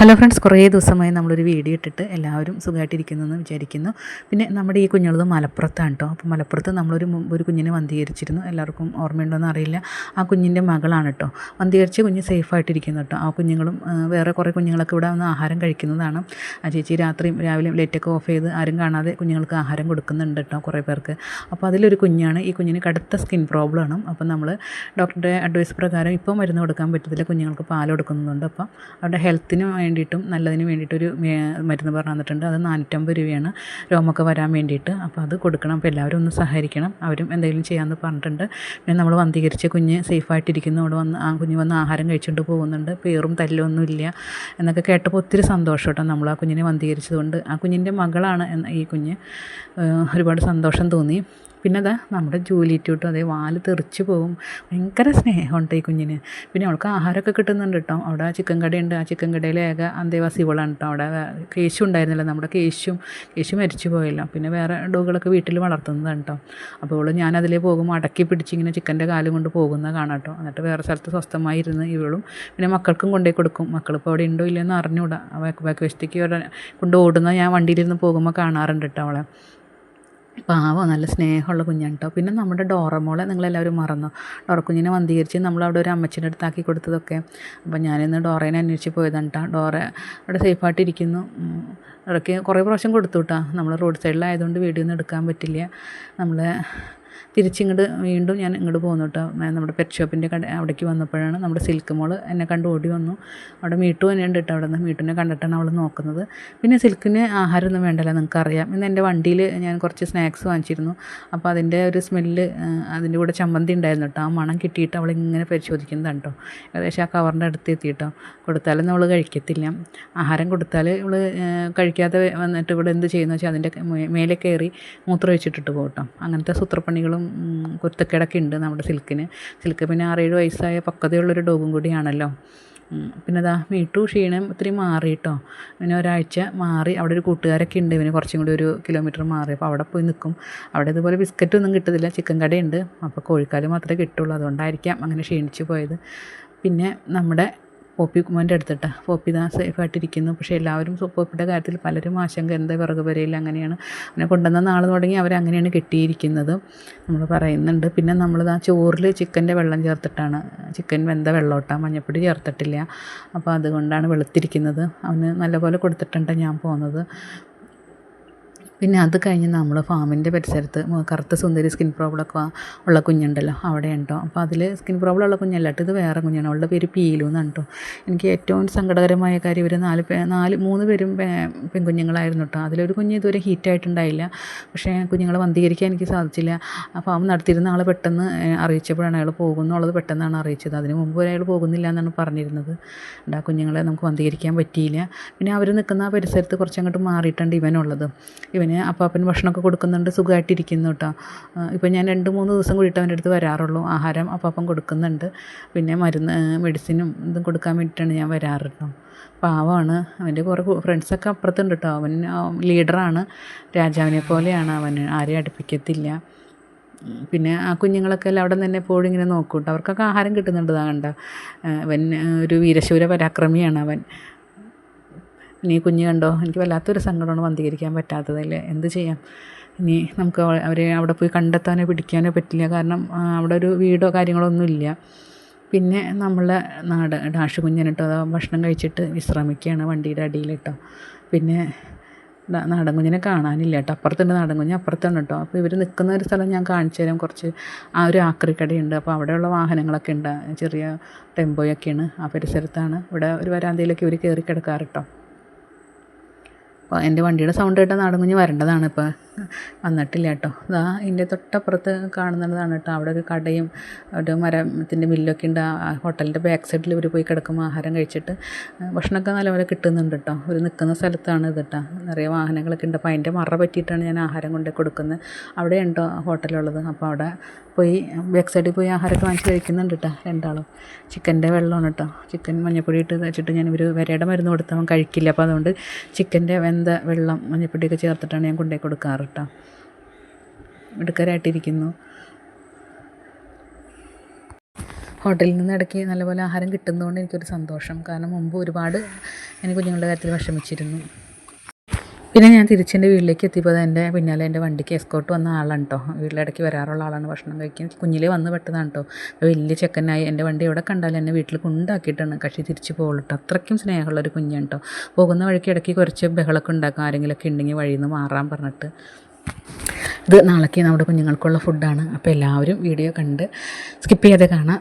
Hello friends കുറേ ദിവസമായി നമ്മളൊരു വീഡിയോ ഇട്ടിട്ട് എല്ലാവരും സുഖമായിട്ടിരിക്കുന്നതെന്ന് വിചാരിക്കുന്നു. പിന്നെ നമ്മുടെ ഈ കുഞ്ഞുള്ളത് മലപ്പുറത്താണ് കേട്ടോ അപ്പോൾ മലപ്പുറത്ത് നമ്മളൊരു ഒരു കുഞ്ഞിനെ വന്ധീകരിച്ചിരുന്നു. എല്ലാവർക്കും ഓർമ്മയുണ്ടോയെന്ന് അറിയില്ല. ആ കുഞ്ഞിന്റെ മകളാണ് കേട്ടോ വന്ധീകരിച്ച് കുഞ്ഞ് സേഫായിട്ടിരിക്കുന്നു കേട്ടോ ആ കുഞ്ഞുങ്ങളും വേറെ കുറേ കുഞ്ഞുങ്ങളൊക്കെ ഇവിടെ വന്ന് ആഹാരം കഴിക്കുന്നതാണ്. ആ ചേച്ചി രാത്രിയും രാവിലെയും ലൈറ്റൊക്കെ ഓഫ് ചെയ്ത് ആരും കാണാതെ കുഞ്ഞുങ്ങൾക്ക് ആഹാരം കൊടുക്കുന്നുണ്ട് കേട്ടോ കുറേ പേർക്ക്. അപ്പോൾ അതിലൊരു കുഞ്ഞാണ്. ഈ കുഞ്ഞിന് കടുത്ത സ്കിൻ പ്രോബ്ലം ആണ്. അപ്പോൾ നമ്മൾ ഡോക്ടറുടെ അഡ്വൈസ് പ്രകാരം ഇപ്പോൾ മരുന്ന് കൊടുക്കാൻ പറ്റത്തില്ല. കുഞ്ഞുങ്ങൾക്ക് പാൽ കൊടുക്കുന്നുണ്ട്. അപ്പം അവരുടെ ഹെൽത്തിന് വേണ്ടിയിട്ടും നല്ലതിന് വേണ്ടിയിട്ടൊരു മരുന്ന് പറഞ്ഞു തന്നിട്ടുണ്ട്. അത് നാനൂറ്റമ്പത് രൂപയാണ്. രോമൊക്കെ വരാൻ വേണ്ടിയിട്ട്. അപ്പോൾ അത് കൊടുക്കണം. അപ്പോൾ എല്ലാവരും ഒന്ന് സഹകരിക്കണം. അവരും എന്തെങ്കിലും ചെയ്യാമെന്ന് പറഞ്ഞിട്ടുണ്ട്. പിന്നെ നമ്മൾ വന്ധീകരിച്ച കുഞ്ഞ് സേഫായിട്ടിരിക്കുന്നു. അവിടെ വന്ന് ആ കുഞ്ഞ് വന്ന് ആഹാരം കഴിച്ചുകൊണ്ട് പോകുന്നുണ്ട്. പേറും തല്ലൊന്നും ഇല്ല എന്നൊക്കെ കേട്ടപ്പോൾ ഒത്തിരി സന്തോഷം കേട്ടോ. നമ്മൾ ആ കുഞ്ഞിനെ വന്ധീകരിച്ചതുകൊണ്ട്. ആ കുഞ്ഞിന്റെ മകളാണ് ഈ കുഞ്ഞ്. ഒരുപാട് സന്തോഷം തോന്നി. പിന്നെ അതാ നമ്മുടെ ജൂലിറ്റൂട്ടും അതേ വാൽ തെറിച്ച് പോകും ഭയങ്കര സ്നേഹമുണ്ട് ഈ കുഞ്ഞിന്. പിന്നെ അവൾക്ക് ആഹാരമൊക്കെ കിട്ടുന്നുണ്ട് കേട്ടോ അവിടെ ചിക്കൻ കടയുണ്ട്. ആ ചിക്കൻ കടയിലെ ഏക അന്തേവാസി ഇവളാണ് കേട്ടോ അവിടെ കേശു ഉണ്ടായിരുന്നില്ല. നമ്മുടെ കേശും കേശു മരിച്ചു പോയല്ലോ. പിന്നെ വേറെ ഡോഗുകളൊക്കെ വീട്ടിൽ വളർത്തുന്നതാണ് കേട്ടോ അപ്പോൾ ഇവൾ ഞാൻ അതിലേ പോകുമ്പോൾ അടക്കി പിടിച്ച് ഇങ്ങനെ ചിക്കന്റെ കാലും കൊണ്ട് പോകുന്ന കാണാം കേട്ടോ എന്നിട്ട് വേറെ സ്ഥലത്ത് സ്വസ്ഥമായി ഇരുന്ന് ഇവളും പിന്നെ മക്കൾക്കും കൊണ്ടേ കൊടുക്കും. മക്കളിപ്പോൾ അവിടെ ഉണ്ടോ ഇല്ലയെന്ന് അറിഞ്ഞുകൂടാ ബാക്ക് ഇവിടെ കൊണ്ട് ഓടുന്ന ഞാൻ വണ്ടിയിലിരുന്ന് പോകുമ്പോൾ കാണാറുണ്ട് കേട്ടോ അവളെ. പാവം നല്ല സ്നേഹമുള്ള കുഞ്ഞാണ് കേട്ടോ പിന്നെ നമ്മുടെ ഡോറമോളെ നിങ്ങളെല്ലാവരും മറന്നു? ഡോറക്കുഞ്ഞിനെ വന്ധീകരിച്ച് നമ്മളവിടെ ഒരു അമ്മച്ചിന്റെ അടുത്താക്കി കൊടുത്തതൊക്കെ. അപ്പോൾ ഞാനിന്ന് ഡോറേനെ അന്വേഷിച്ച് പോയതാണ് കേട്ടോ ഡോറ അവിടെ സേഫായിട്ട് ഇരിക്കുന്നു. ഇടയ്ക്ക് കുറേ പ്രാവശ്യം കൊടുത്തു കേട്ടോ നമ്മൾ റോഡ് സൈഡിലായതുകൊണ്ട് വീഡിയോ ഒന്നും എടുക്കാൻ പറ്റില്ല. നമ്മൾ തിരിച്ചിങ്ങോട്ട് വീണ്ടും ഞാൻ ഇങ്ങോട്ട് പോന്നു കേട്ടോ നമ്മുടെ പെറ്റ് ഷോപ്പിന്റെ കട അവിടേക്ക് വന്നപ്പോഴാണ് നമ്മുടെ സിൽക്ക് മോൾ എന്നെ കണ്ട് ഓടി വന്നു. അവിടെ മീട്ടു തന്നെ ഉണ്ട് കേട്ടോ അവിടെ നിന്ന് മീട്ടുവിനെ കണ്ടിട്ടാണ് അവൾ നോക്കുന്നത്. പിന്നെ സിൽക്കിന് ആഹാരമൊന്നും വേണ്ടല്ലോ നിങ്ങൾക്കറിയാം. ഇന്ന് എന്റെ വണ്ടിയിൽ ഞാൻ കുറച്ച് സ്നാക്സ് വാങ്ങിച്ചിരുന്നു. അപ്പോൾ അതിന്റെ ഒരു സ്മെല്ല് അതിന്റെ കൂടെ ചമ്മന്തി ഉണ്ടായിരുന്നു കേട്ടോ ആ മണം കിട്ടിയിട്ട് അവൾ ഇങ്ങനെ പരിശോധിക്കുന്നതാണ് കേട്ടോ ഏകദേശം ആ കവറിന്റെ അടുത്ത് എത്തി കേട്ടോ അവൾ കഴിക്കത്തില്ല. ആഹാരം കൊടുത്താൽ ഇവൾ കഴിക്കാതെ വന്നിട്ട് ഇവിടെ എന്ത് ചെയ്യുന്നു വെച്ചാൽ അതിന്റെ മേലെ കയറി മൂത്രം വെച്ചിട്ടിട്ട് പോകട്ടോ അങ്ങനത്തെ സൂത്രപ്പണികളും ഉം, കുരുത്തക്കേടൊക്കെ ഉണ്ട് നമ്മുടെ സിൽക്കിന്. സിൽക്ക് പിന്നെ ആറേഴ് വയസ്സായ പക്വതയുള്ളൊരു ഡോഗും കൂടിയാണല്ലോ. പിന്നെ അതാ വീട്ടു ക്ഷീണം ഒത്തിരി മാറി കേട്ടോ പിന്നെ ഒരാഴ്ച മാറി അവിടെ ഒരു കൂട്ടുകാരൊക്കെ ഉണ്ട്. ഇവന് കുറച്ചും കൂടി ഒരു കിലോമീറ്റർ മാറി. അപ്പോൾ അവിടെ പോയി നിൽക്കും. അവിടെ ഇതുപോലെ ബിസ്ക്കറ്റ് ഒന്നും കിട്ടത്തില്ല. ചിക്കൻ കടയുണ്ട്. അപ്പോൾ കോഴിക്കാൽ മാത്രമേ കിട്ടുള്ളൂ. അതുകൊണ്ടായിരിക്കാം അങ്ങനെ ക്ഷീണിച്ച് പോയത്. പിന്നെ നമ്മുടെ പോപ്പി മോന്റെ അടുത്തിട്ട്. പോപ്പി ദാ സേഫായിട്ടിരിക്കുന്നു. പക്ഷേ എല്ലാവരും പോപ്പിയുടെ കാര്യത്തിൽ പലരും ആശങ്ക എന്താ വിറക് വരയില്ല അങ്ങനെയാണ്. അങ്ങനെ കൊണ്ടുവന്ന നാൾ തുടങ്ങി അവരങ്ങനെയാണ് കെട്ടിയിരിക്കുന്നത് നമ്മൾ പറയുന്നുണ്ട്. പിന്നെ നമ്മൾ ആ ചോറിൽ ചിക്കന്റെ വെള്ളം ചേർത്തിട്ടാണ്. ചിക്കൻ വെന്ത വെള്ളോട്ടാ മഞ്ഞപ്പൊടി ചേർത്തിട്ടില്ല. അപ്പോൾ അതുകൊണ്ടാണ് വെളുത്തിരിക്കുന്നത്. അവന് നല്ലപോലെ കൊടുത്തിട്ടുണ്ട് ഞാൻ പോകുന്നത് പിന്നെ അത് കഴിഞ്ഞ് നമ്മൾ ഫാമിന്റെ പരിസരത്ത് കറുത്ത സുന്ദരി സ്കിൻ പ്രോബ്ലം ഒക്കെ ഉള്ള കുഞ്ഞുണ്ടല്ലോ അവിടെ ഉണ്ടോ അപ്പോൾ അതിൽ സ്കിൻ പ്രോബ്ലം ഉള്ള കുഞ്ഞല്ല കേട്ടോ ഇത് വേറെ കുഞ്ഞാണ് അവളുടെ പേര് പീലു എന്നാണ് കേട്ടോ എനിക്ക് ഏറ്റവും സങ്കടകരമായ കാര്യം ഇവർ നാല് നാല് മൂന്ന് പേരും പെൺകുഞ്ഞുങ്ങളായിരുന്നു കേട്ടോ അതിലൊരു കുഞ്ഞ് ഇതുവരെ ഹീറ്റായിട്ടുണ്ടായില്ല പക്ഷേ കുഞ്ഞുങ്ങളെ വന്ധീകരിക്കാൻ എനിക്ക് സാധിച്ചില്ല. ആ ഫാം നടത്തിയിരുന്ന ആൾ പെട്ടെന്ന് അറിയിച്ചപ്പോഴാണ് അയാൾ പോകുന്നുള്ളത് പെട്ടെന്നാണ് അറിയിച്ചത്. അതിന് മുമ്പ് വരെ അയാൾ പോകുന്നില്ല എന്നാണ് പറഞ്ഞിരുന്നത്. ആ കുഞ്ഞുങ്ങളെ നമുക്ക് വന്ധീകരിക്കാൻ പറ്റിയില്ല. പിന്നെ അവർ നിൽക്കുന്ന ആ പരിസരത്ത് കുറച്ചങ്ങോട്ട് മാറിയിട്ടുണ്ട് ഇവനുള്ളത്. ഇവന് അപ്പാപ്പൻ ഭക്ഷണമൊക്കെ കൊടുക്കുന്നുണ്ട് സുഖമായിട്ടിരിക്കുന്നു കേട്ടോ ഇപ്പം ഞാൻ രണ്ട് മൂന്ന് ദിവസം കൂടിയിട്ട് അവന്റെ അടുത്ത് വരാറുള്ളൂ. ആഹാരം അപ്പാപ്പൻ കൊടുക്കുന്നുണ്ട്. പിന്നെ മരുന്ന് മെഡിസിനും ഇതും കൊടുക്കാൻ വേണ്ടിയിട്ടാണ് ഞാൻ വരാറ് കേട്ടോ പാവമാണ്. അവന്റെ കുറേ ഫ്രണ്ട്സൊക്കെ അപ്പുറത്തുണ്ട് കേട്ടോ അവൻ ലീഡറാണ്. രാജാവിനെ പോലെയാണ് അവൻ ആരെയും അടുപ്പിക്കത്തില്ല. പിന്നെ ആ കുഞ്ഞുങ്ങളൊക്കെ എല്ലാം അവിടെ നിന്ന് എപ്പോഴും ഇങ്ങനെ നോക്കൂട്ടോ കേട്ടോ അവർക്കൊക്കെ ആഹാരം കിട്ടുന്നുണ്ട് കണ്ട. അവൻ ഒരു വീരശൂര പരാക്രമിയാണ് അവൻ. ഇനി കുഞ്ഞ് കണ്ടോ? എനിക്ക് വല്ലാത്തൊരു സങ്കടമാണ് വന്ധീകരിക്കാൻ പറ്റാത്തതല്ലേ? എന്ത് ചെയ്യാം? ഇനി നമുക്ക് അവ- അവരെ അവിടെ പോയി കണ്ടെത്താനോ പിടിക്കാനോ പറ്റില്ല. കാരണം അവിടെ ഒരു വീടോ കാര്യങ്ങളോ ഒന്നുമില്ല പിന്നെ നമ്മളെ നാട് ഡാഷ് കുഞ്ഞിന് കേട്ടോ അതാ ഭക്ഷണം കഴിച്ചിട്ട് വിശ്രമിക്കുകയാണ് വണ്ടിയുടെ അടിയിൽ കേട്ടോ പിന്നെ നാടൻ കുഞ്ഞിനെ കാണാനില്ല കേട്ടോ അപ്പുറത്തുണ്ട് നാടൻ കുഞ്ഞ് അപ്പുറത്തുണ്ട് കേട്ടോ അപ്പോൾ ഇവർ നിൽക്കുന്ന ഒരു സ്ഥലം ഞാൻ കാണിച്ചു തരാം. കുറച്ച് ആ ഒരു ആക്രിക്കടയുണ്ട്. അപ്പോൾ അവിടെയുള്ള വാഹനങ്ങളൊക്കെ ഉണ്ട്. ചെറിയ ടെമ്പോയൊക്കെയാണ് ആ പരിസരത്താണ്. ഇവിടെ ഒരു വരാന്തയിലൊക്കെ ഇവർ കയറി കിടക്കാറ് കേട്ടോ അപ്പോൾ എന്റെ വണ്ടിയുടെ സൗണ്ട് കേട്ടാൽ നാടൻ കുഞ്ഞ് വരേണ്ടതാണ് ഇപ്പോൾ വന്നിട്ടില്ല കേട്ടോ. ഇതാ ഇതിന്റെ തൊട്ടപ്പുറത്ത് കാണുന്നതാണ് കേട്ടോ. അവിടെ ഒരു കടയും ഒരു മരത്തിന്റെ മില്ലൊക്കെ ഉണ്ട്. ആ ഹോട്ടലിന്റെ ബാക്ക് സൈഡിൽ ഇവർ പോയി കിടക്കുമ്പോൾ ആഹാരം കഴിച്ചിട്ട് ഭക്ഷണമൊക്കെ നല്ലപോലെ കിട്ടുന്നുണ്ട് കേട്ടോ. ഒരു നിൽക്കുന്ന സ്ഥലത്താണ് ഇത് കേട്ടോ. നിറയെ വാഹനങ്ങളൊക്കെ ഉണ്ട്. അപ്പോൾ അതിന്റെ മറ പറ്റിയിട്ടാണ് ഞാൻ ആഹാരം കൊണ്ട് കൊടുക്കുന്നത്. അവിടെ ഉണ്ടോ ഹോട്ടലുള്ളത്? അപ്പോൾ അവിടെ പോയി ബാക്ക് സൈഡിൽ പോയി ആഹാരമൊക്കെ വാങ്ങിച്ച് കഴിക്കുന്നുണ്ട് കേട്ടോ രണ്ടാളും. ചിക്കന്റെ വെള്ളമാണ് കേട്ടോ. ചിക്കൻ മഞ്ഞപ്പൊടി ഇട്ട് വെച്ചിട്ട് ഞാൻ ഒരു വരയുടെ മരുന്ന് കൊടുത്തവൻ കഴിക്കില്ല. അപ്പോൾ അതുകൊണ്ട് ചിക്കന്റെ വെന്ത വെള്ളം മഞ്ഞപ്പൊടിയൊക്കെ ചേർത്തിട്ടാണ് ഞാൻ കൊണ്ടുപോയി കൊടുക്കാറ്. കേട്ടോ മിടുക്കരായിട്ടിരിക്കുന്നു ഹോട്ടലിൽ നിന്ന് ഇടയ്ക്ക് നല്ലപോലെ ആഹാരം കിട്ടുന്നതുകൊണ്ട് എനിക്കൊരു സന്തോഷം. കാരണം മുമ്പ് ഒരുപാട് എനിക്ക് കുഞ്ഞുങ്ങളുടെ കാര്യത്തിൽ വിഷമിച്ചിരുന്നു. പിന്നെ ഞാൻ തിരിച്ചെന്റെ വീട്ടിലേക്ക് എത്തിയപ്പോൾ എന്റെ പിന്നാലെ എന്റെ വണ്ടിക്ക് എസ്കോട്ട് വന്ന ആളാണ് കേട്ടോ വീട്ടിലിടയ്ക്ക് വരാറുള്ള ആളാണ്. ഭക്ഷണം കഴിക്കാൻ കുഞ്ഞിലെ വന്ന് പെട്ടതാണ് കേട്ടോ വലിയ ചെക്കനായി എന്റെ വണ്ടി എവിടെ കണ്ടാലും എന്നെ വീട്ടിൽ കൊണ്ടാക്കിയിട്ടാണ് കക്ഷി തിരിച്ച് പോകുള്ളൂ അത്രയ്ക്കും സ്നേഹമുള്ള ഒരു കുഞ്ഞാണ് കേട്ടോ പോകുന്ന വഴിക്ക് ഇടയ്ക്ക് കുറച്ച് ബഹളമൊക്കെ ഉണ്ടാക്കും. ആരെങ്കിലുമൊക്കെ ഉണ്ടെങ്കിൽ വഴിയിൽ നിന്ന് മാറാൻ പറഞ്ഞിട്ട്. ഇത് നാളേക്ക് നമ്മുടെ കുഞ്ഞുങ്ങൾക്കുള്ള ഫുഡാണ് അപ്പോൾ എല്ലാവരും വീഡിയോ കണ്ട് സ്കിപ്പ് ചെയ്യാതെ കാണാം.